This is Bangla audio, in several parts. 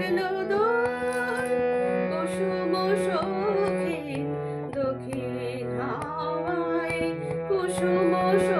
লাগল দোল। কুসুম সখী দক্ষিণ হাওয়ায় কুসুম সখী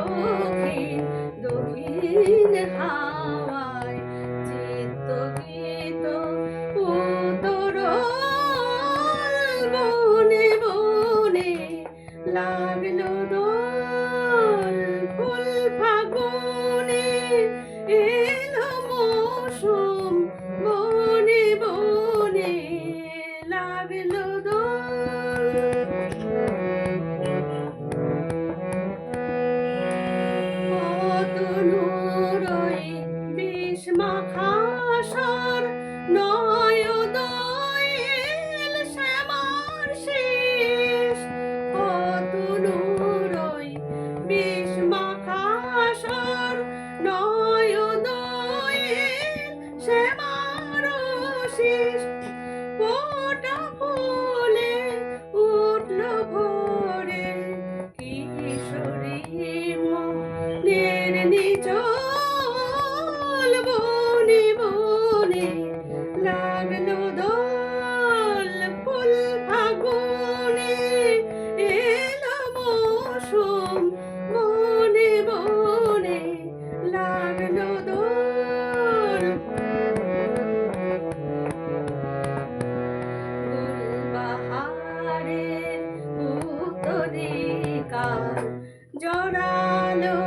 জড়ালো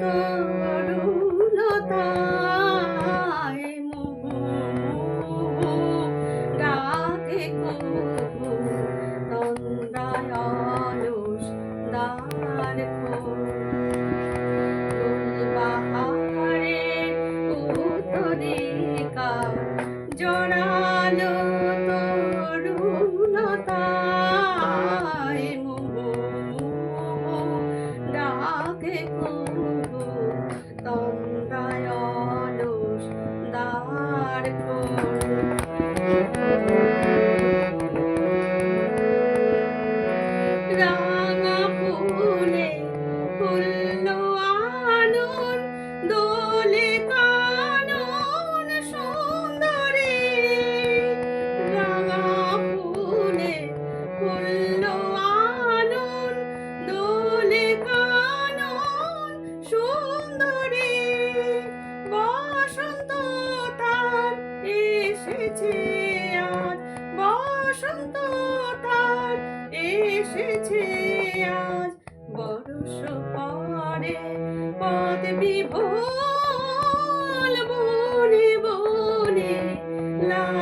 তরুলতায় মোহ ডাকে তন্দ্রায়ুষ দার বাহারে উত্তরিকা জড়ালো তো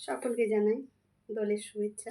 সকলকে জানাই দলের শুভেচ্ছা।